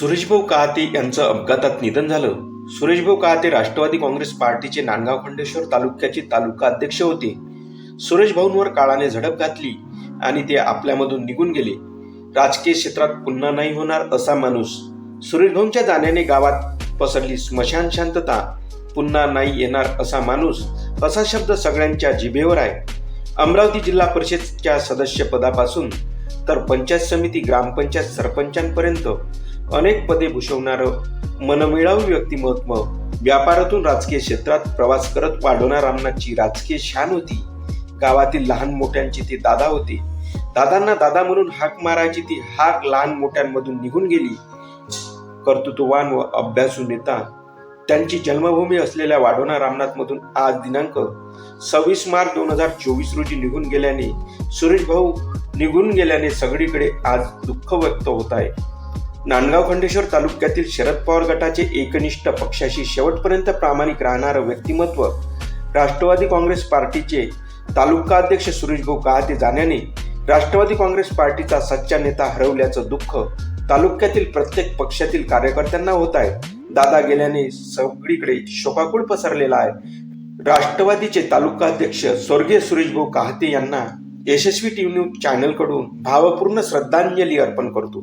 सुरेशभाऊ कहाते यांचं अपघातात निधन झालं. सुरेशभाऊ कहाते राष्ट्रवादी काँग्रेस पार्टीचे नांदगाव खंडेश्वर तालुक्याचे तालुका अध्यक्ष होते. सुरेश भाऊंवर काळाने झडप घातली आणि ते आपल्यामधून निघून गेले. राजकीय क्षेत्रात पुन्हा नाही होणार असा माणूस. सुरेशभाऊंच्या जाण्याने गावात पसरली स्मशान शांतता. पुन्हा नाही येणार असा माणूस असा शब्द सगळ्यांच्या जिभेवर आहे. अमरावती जिल्हा परिषदच्या सदस्य पदापासून तर पंचायत समिती ग्रामपंचायत सरपंचांपर्यंत अनेक पदे भूषवणारं मनमिळावू व्यक्तिमत्व व्यापारातून राजकीय क्षेत्रात प्रवास करत वाढवणार रामनाथची राजकीय शान होती. गावातील लहान मोठ्यांची ती दादा होते. दादांना दादा म्हणून हाक मारायची ती हाक लहान मोठ्यांमधून निघून गेली. कर्तृत्ववान व अभ्यासू नेता. त्यांची जन्मभूमी असलेल्या वाढोणा रामनाथ मधून आज दिनांक सव्वीस मार्च दोन हजार चोवीस रोजी निघून गेल्याने सुरेश भाऊ निघून गेल्याने सगळीकडे आज दुःख व्यक्त होत आहे. नांदगाव खंडेश्वर तालुक्यातील शरद पवार गटाचे एकनिष्ठ पक्षाशी शेवटपर्यंत प्रामाणिक राहणारं व्यक्तिमत्व राष्ट्रवादी काँग्रेस पार्टीचे तालुका अध्यक्ष सुरेशभाऊ काहते जाण्याने राष्ट्रवादी काँग्रेस पार्टीचा सच्चा नेता हरवल्याचं दुःख तालुक्यातील प्रत्येक पक्षातील कार्यकर्त्यांना होत आहे. दादा गेल्याने सगळीकडे शोकाकुळ पसरलेला आहे. राष्ट्रवादीचे तालुका अध्यक्ष स्वर्गीय सुरेशभाऊ काहते यांना यशस्वी टीव्ही न्यूज चॅनलकडून भावपूर्ण श्रद्धांजली अर्पण करतो.